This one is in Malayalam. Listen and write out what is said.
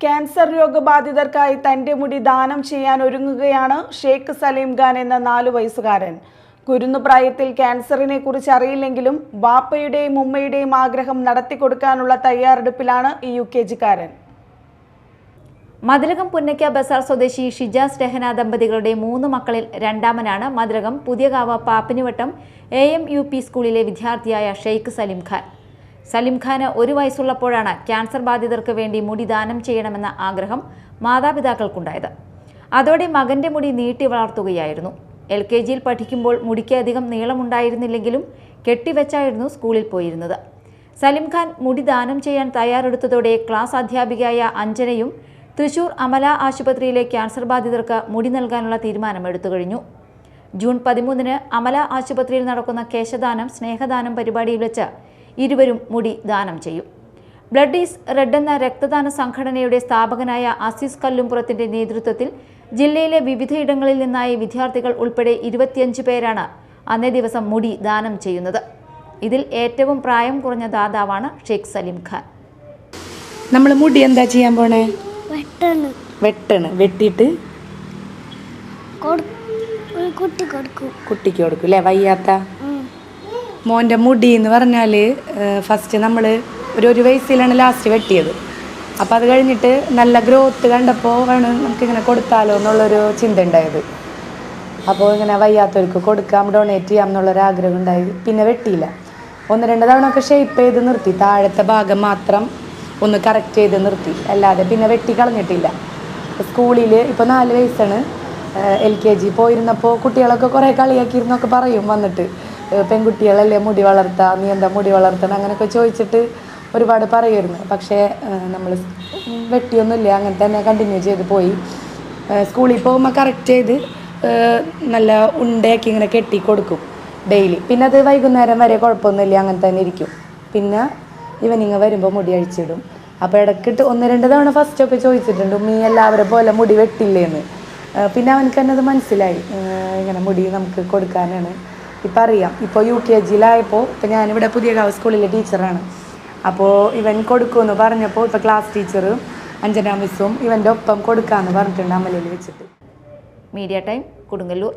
ക്യാൻസർ രോഗബാധിതർക്കായി തന്റെ മുടി ദാനം ചെയ്യാൻ ഒരുങ്ങുകയാണ് ഷെയ്ഖ് സലീം ഖാൻ എന്ന നാലു വയസ്സുകാരൻ. കുരുന്നു പ്രായത്തിൽ ക്യാൻസറിനെ കുറിച്ച് അറിയില്ലെങ്കിലും വാപ്പയുടെയും ഉമ്മയുടെയും ആഗ്രഹം നടത്തിക്കൊടുക്കാനുള്ള തയ്യാറെടുപ്പിലാണ് ഈ യു കെ ജിക്കാരൻ മതിലകം പുന്നയ്ക്ക ബസാർ സ്വദേശി ഷിജാസ് രഹന ദമ്പതികളുടെ മൂന്ന് മക്കളിൽ രണ്ടാമനാണ് Mathilakam Puthiyakavu Pappinivattam A M U P സ്കൂളിലെ വിദ്യാർത്ഥിയായ ഷെയ്ഖ് സലീം ഖാൻ. സലിം ഖാന് ഒരു വയസ്സുള്ളപ്പോഴാണ് ക്യാൻസർ ബാധിതർക്ക് വേണ്ടി മുടി ദാനം ചെയ്യണമെന്ന ആഗ്രഹം മാതാപിതാക്കൾക്കുണ്ടായത്. അതോടെ മകന്റെ മുടി നീട്ടി വളർത്തുകയായിരുന്നു. എൽ കെ ജിയിൽ പഠിക്കുമ്പോൾ മുടിക്ക് അധികം നീളമുണ്ടായിരുന്നില്ലെങ്കിലും കെട്ടിവെച്ചായിരുന്നു സ്കൂളിൽ പോയിരുന്നത്. സലിം ഖാൻ മുടി ദാനം ചെയ്യാൻ തയ്യാറെടുത്തതോടെ ക്ലാസ് അധ്യാപികയായ അഞ്ജനയും തൃശൂർ അമല ആശുപത്രിയിലെ ക്യാൻസർ ബാധിതർക്ക് മുടി നൽകാനുള്ള തീരുമാനമെടുത്തു കഴിഞ്ഞു. ജൂൺ പതിമൂന്നിന് അമല ആശുപത്രിയിൽ നടക്കുന്ന കേശദാനം സ്നേഹദാനം പരിപാടിയിൽ വെച്ച് ഇരുവരും മുടി ദാനം ചെയ്യും. ബ്ലഡ് ഈസ് റെഡ് എന്ന രക്തദാന സംഘടനയുടെ സ്ഥാപകനായ അസീസ് കല്ലുംപുറത്തിന്റെ നേതൃത്വത്തിൽ ജില്ലയിലെ വിവിധയിടങ്ങളിൽ നിന്നായി വിദ്യാർത്ഥികൾ ഉൾപ്പെടെ ഇരുപത്തിയഞ്ച് പേരാണ് അന്നേ ദിവസം മുടി ദാനം ചെയ്യുന്നത്. ഇതിൽ ഏറ്റവും പ്രായം കുറഞ്ഞ ദാതാവാണ് ഷെയ്ഖ് സലീം ഖാൻ. നമ്മൾ മുടി എന്താ ചെയ്യാൻ പോണേ? വെട്ടണ്. വെട്ടണ്. വെട്ടിയിട്ട് കൊടു- ഒരു കുട്ടി കൊടുക്കും. കുട്ടിക്ക് കൊടുക്കും അല്ലേ വയ്യാത്ത. മോന്റെ മുടി എന്ന് പറഞ്ഞാൽ ഫസ്റ്റ് നമ്മൾ ഒരു ഒരു വയസ്സിലാണ് ലാസ്റ്റ് വെട്ടിയത്. അപ്പോൾ അത് കഴിഞ്ഞിട്ട് നല്ല ഗ്രോത്ത് കണ്ടപ്പോൾ ആണ് നമുക്കിങ്ങനെ കൊടുത്താലോ എന്നുള്ളൊരു ചിന്ത ഉണ്ടായത്. അപ്പോൾ ഇങ്ങനെ വയ്യാത്തവർക്ക് കൊടുക്കാം ഡൊണേറ്റ് ചെയ്യാം എന്നുള്ളൊരു ആഗ്രഹം ഉണ്ടായി. പിന്നെ വെട്ടിയില്ല. ഒന്ന് രണ്ട് തവണ ഒക്കെ ഷേപ്പ് ചെയ്ത് നിർത്തി. താഴത്തെ ഭാഗം മാത്രം ഒന്ന് കറക്റ്റ് ചെയ്ത് നിർത്തി. അല്ലാതെ പിന്നെ വെട്ടി കളഞ്ഞിട്ടില്ല. സ്കൂളിൽ ഇപ്പോൾ നാല് വയസ്സാണ് എൽ കെ ജി പോയിരുന്നപ്പോൾ കുട്ടികളൊക്കെ കുറേ കളിയാക്കിയിരുന്നൊക്കെ പറയും വന്നിട്ട്. പെൺകുട്ടികളല്ലേ മുടി വളർത്താ നീ എന്താ മുടി വളർത്തണം? അങ്ങനെയൊക്കെ ചോദിച്ചിട്ട് ഒരുപാട് പറയുമായിരുന്നു. പക്ഷേ നമ്മൾ വെട്ടിയൊന്നുമില്ല അങ്ങനെ തന്നെ കണ്ടിന്യൂ ചെയ്ത് പോയി. സ്കൂളിൽ പോകുമ്പോൾ കറക്റ്റ് ചെയ്ത് നല്ല ഉണ്ടയാക്കി ഇങ്ങനെ കെട്ടി കൊടുക്കും ഡെയിലി പിന്നെ അത് വൈകുന്നേരം വരെ കുഴപ്പമൊന്നുമില്ല അങ്ങനെ തന്നെ ഇരിക്കും. പിന്നെ ഈവനിങ് വരുമ്പോൾ മുടി അഴിച്ചിടും. അപ്പോൾ ഇടയ്ക്കിട്ട് ഒന്ന് രണ്ട് തവണ ഫസ്റ്റൊക്കെ ചോദിച്ചിട്ടുണ്ട് ഉമ്മീ എല്ലാവരെ പോലെ മുടി വെട്ടില്ലേന്ന്? പിന്നെ അവനക്ക് തന്നെ അത് മനസ്സിലായി. ഇങ്ങനെ മുടി നമുക്ക് കൊടുക്കാനാണ്. ഇപ്പം അറിയാം. ഇപ്പോൾ യു കെ ജിയിലായപ്പോൾ ഇപ്പം ഞാനിവിടെ പുതിയ ഗവ സ്കൂളിലെ ടീച്ചറാണ്. അപ്പോൾ ഇവൻ കൊടുക്കുമെന്ന് പറഞ്ഞപ്പോൾ ഇപ്പോൾ ക്ലാസ് ടീച്ചർ അഞ്ജന മിസ്സും ഇവന്റെ ഒപ്പം കൊടുക്കാമെന്ന് പറഞ്ഞിട്ടുണ്ട് അമലയിൽ വെച്ചിട്ട്. Media time Kodungallur.